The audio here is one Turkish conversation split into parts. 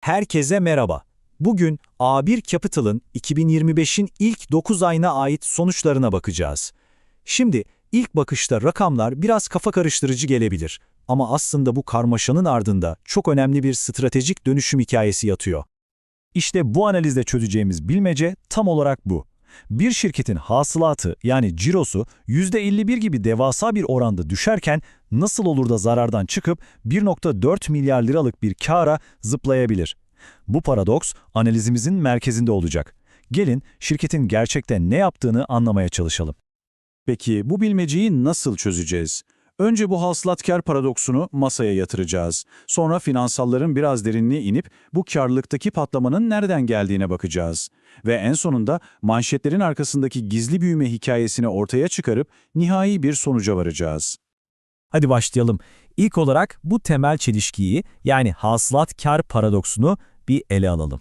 Herkese merhaba. Bugün A1 Capital'ın 2025'in ilk 9 ayına ait sonuçlarına bakacağız. Şimdi ilk bakışta rakamlar biraz kafa karıştırıcı gelebilir ama aslında bu karmaşanın ardında çok önemli bir stratejik dönüşüm hikayesi yatıyor. İşte bu analizde çözeceğimiz bilmece tam olarak bu. Bir şirketin hasılatı yani cirosu %51 gibi devasa bir oranda düşerken nasıl olur da zarardan çıkıp 1.4 milyar liralık bir kâra zıplayabilir? Bu paradoks analizimizin merkezinde olacak. Gelin şirketin gerçekte ne yaptığını anlamaya çalışalım. Peki bu bilmeceyi nasıl çözeceğiz? Önce bu hasılatkar paradoksunu masaya yatıracağız. Sonra finansalların biraz derinliğe inip bu karlılıktaki patlamanın nereden geldiğine bakacağız. Ve en sonunda manşetlerin arkasındaki gizli büyüme hikayesini ortaya çıkarıp nihai bir sonuca varacağız. Hadi başlayalım. İlk olarak bu temel çelişkiyi yani hasılat kar paradoksunu bir ele alalım.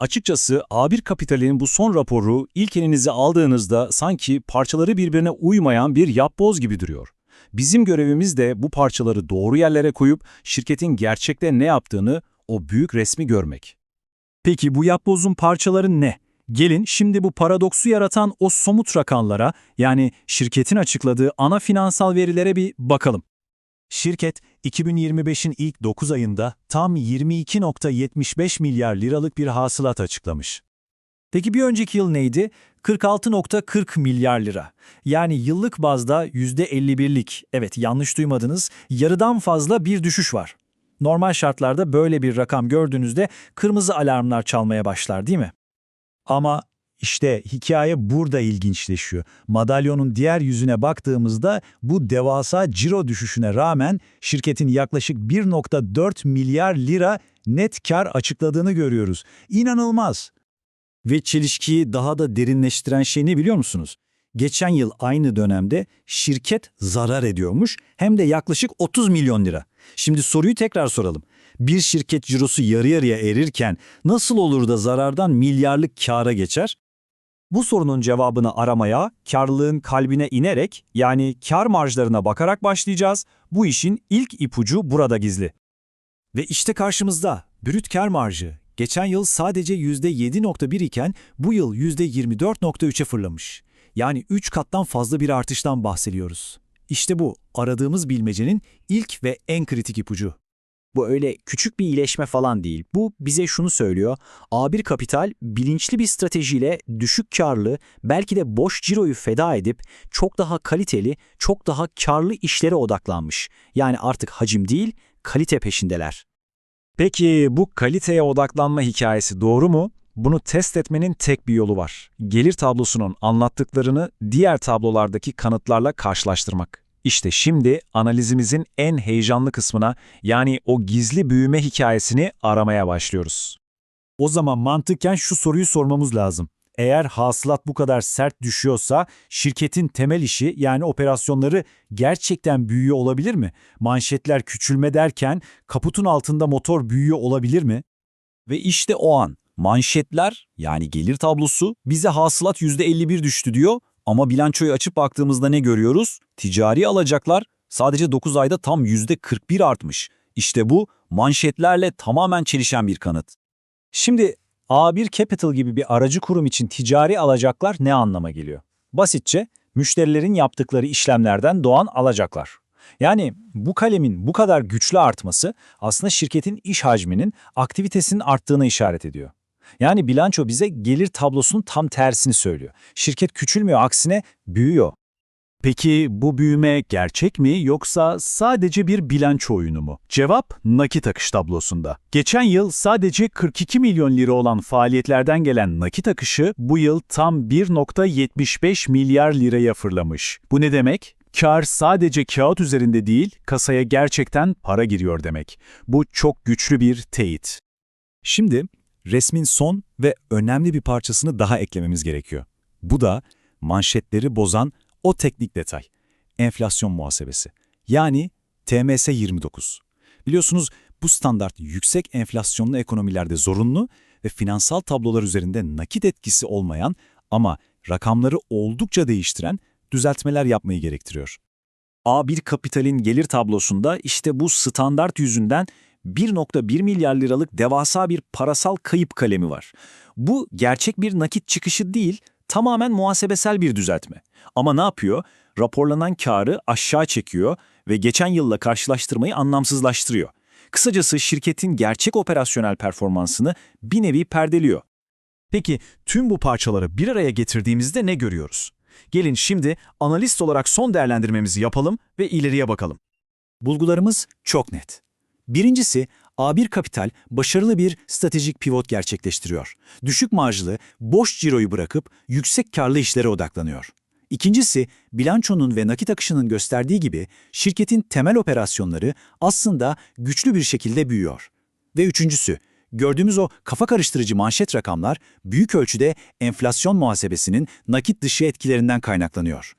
Açıkçası A1 Kapital'in bu son raporu ilk elinize aldığınızda sanki parçaları birbirine uymayan bir yapboz gibi duruyor. Bizim görevimiz de bu parçaları doğru yerlere koyup şirketin gerçekte ne yaptığını, o büyük resmi görmek. Peki bu yapbozun parçaları ne? Gelin şimdi bu paradoksu yaratan o somut rakamlara yani şirketin açıkladığı ana finansal verilere bir bakalım. Şirket 2025'in ilk 9 ayında tam 22.75 milyar liralık bir hasılat açıklamış. Peki bir önceki yıl neydi? 46.40 milyar lira. Yani yıllık bazda %51'lik, evet yanlış duymadınız, yarıdan fazla bir düşüş var. Normal şartlarda böyle bir rakam gördüğünüzde kırmızı alarmlar çalmaya başlar değil mi? Ama işte hikaye burada ilginçleşiyor. Madalyonun diğer yüzüne baktığımızda bu devasa ciro düşüşüne rağmen şirketin yaklaşık 1.4 milyar lira net kar açıkladığını görüyoruz. İnanılmaz. Ve çelişkiyi daha da derinleştiren şey ne biliyor musunuz? Geçen yıl aynı dönemde şirket zarar ediyormuş hem de yaklaşık 30 milyon lira. Şimdi soruyu tekrar soralım. Bir şirket cirosu yarı yarıya erirken nasıl olur da zarardan milyarlık kâra geçer? Bu sorunun cevabını aramaya, karlılığın kalbine inerek yani kar marjlarına bakarak başlayacağız. Bu işin ilk ipucu burada gizli. Ve işte karşımızda brüt kar marjı. Geçen yıl sadece %7.1 iken bu yıl %24.3'e fırlamış. Yani 3 kattan fazla bir artıştan bahsediyoruz. İşte bu aradığımız bilmecenin ilk ve en kritik ipucu. Bu öyle küçük bir iyileşme falan değil. Bu bize şunu söylüyor. A1 Kapital bilinçli bir stratejiyle düşük karlı, belki de boş ciroyu feda edip çok daha kaliteli, çok daha karlı işlere odaklanmış. Yani artık hacim değil, kalite peşindeler. Peki bu kaliteye odaklanma hikayesi doğru mu? Bunu test etmenin tek bir yolu var. Gelir tablosunun anlattıklarını diğer tablolardaki kanıtlarla karşılaştırmak. İşte şimdi analizimizin en heyecanlı kısmına yani o gizli büyüme hikayesini aramaya başlıyoruz. O zaman mantıken şu soruyu sormamız lazım. Eğer hasılat bu kadar sert düşüyorsa şirketin temel işi yani operasyonları gerçekten büyüyor olabilir mi? Manşetler küçülme derken kaputun altında motor büyüyor olabilir mi? Ve işte o an manşetler yani gelir tablosu bize hasılat %51 düştü diyor ama bilançoyu açıp baktığımızda ne görüyoruz? Ticari alacaklar sadece 9 ayda tam %41 artmış. İşte bu manşetlerle tamamen çelişen bir kanıt. Şimdi A1 Capital gibi bir aracı kurum için ticari alacaklar ne anlama geliyor? Basitçe müşterilerin yaptıkları işlemlerden doğan alacaklar. Yani bu kalemin bu kadar güçlü artması aslında şirketin iş hacminin, aktivitesinin arttığına işaret ediyor. Yani bilanço bize gelir tablosunun tam tersini söylüyor. Şirket küçülmüyor, aksine büyüyor. Peki bu büyüme gerçek mi yoksa sadece bir bilanço oyunu mu? Cevap nakit akış tablosunda. Geçen yıl sadece 42 milyon lira olan faaliyetlerden gelen nakit akışı bu yıl tam 1.75 milyar liraya fırlamış. Bu ne demek? Kar sadece kağıt üzerinde değil, kasaya gerçekten para giriyor demek. Bu çok güçlü bir teyit. Şimdi resmin son ve önemli bir parçasını daha eklememiz gerekiyor. Bu da manşetleri bozan o teknik detay. Enflasyon muhasebesi. Yani TMS 29. Biliyorsunuz bu standart yüksek enflasyonlu ekonomilerde zorunlu ve finansal tablolar üzerinde nakit etkisi olmayan ama rakamları oldukça değiştiren düzeltmeler yapmayı gerektiriyor. A1 Kapital'in gelir tablosunda işte bu standart yüzünden 1.1 milyar liralık devasa bir parasal kayıp kalemi var. Bu gerçek bir nakit çıkışı değil, tamamen muhasebesel bir düzeltme. Ama ne yapıyor? Raporlanan karı aşağı çekiyor ve geçen yılla karşılaştırmayı anlamsızlaştırıyor. Kısacası şirketin gerçek operasyonel performansını bir nevi perdeliyor. Peki tüm bu parçaları bir araya getirdiğimizde ne görüyoruz? Gelin şimdi analist olarak son değerlendirmemizi yapalım ve ileriye bakalım. Bulgularımız çok net. Birincisi, A1 Kapital başarılı bir stratejik pivot gerçekleştiriyor. Düşük marjlı, boş ciroyu bırakıp yüksek karlı işlere odaklanıyor. İkincisi, bilançonun ve nakit akışının gösterdiği gibi şirketin temel operasyonları aslında güçlü bir şekilde büyüyor. Ve üçüncüsü, gördüğümüz o kafa karıştırıcı manşet rakamlar büyük ölçüde enflasyon muhasebesinin nakit dışı etkilerinden kaynaklanıyor.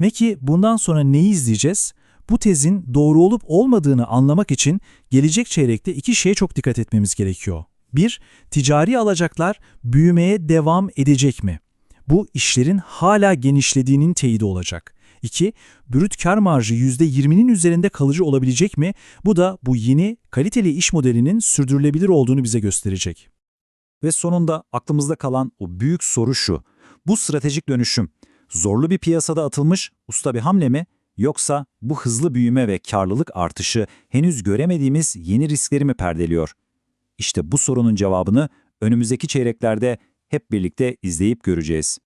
Peki bundan sonra neyi izleyeceğiz? Bu tezin doğru olup olmadığını anlamak için gelecek çeyrekte iki şeye çok dikkat etmemiz gerekiyor. 1. Ticari alacaklar büyümeye devam edecek mi? Bu işlerin hala genişlediğinin teyidi olacak. 2. Brüt kar marjı %20'nin üzerinde kalıcı olabilecek mi? Bu da bu yeni kaliteli iş modelinin sürdürülebilir olduğunu bize gösterecek. Ve sonunda aklımızda kalan o büyük soru şu. Bu stratejik dönüşüm zorlu bir piyasada atılmış usta bir hamle mi yoksa bu hızlı büyüme ve karlılık artışı henüz göremediğimiz yeni riskleri mi perdeliyor? İşte bu sorunun cevabını önümüzdeki çeyreklerde hep birlikte izleyip göreceğiz.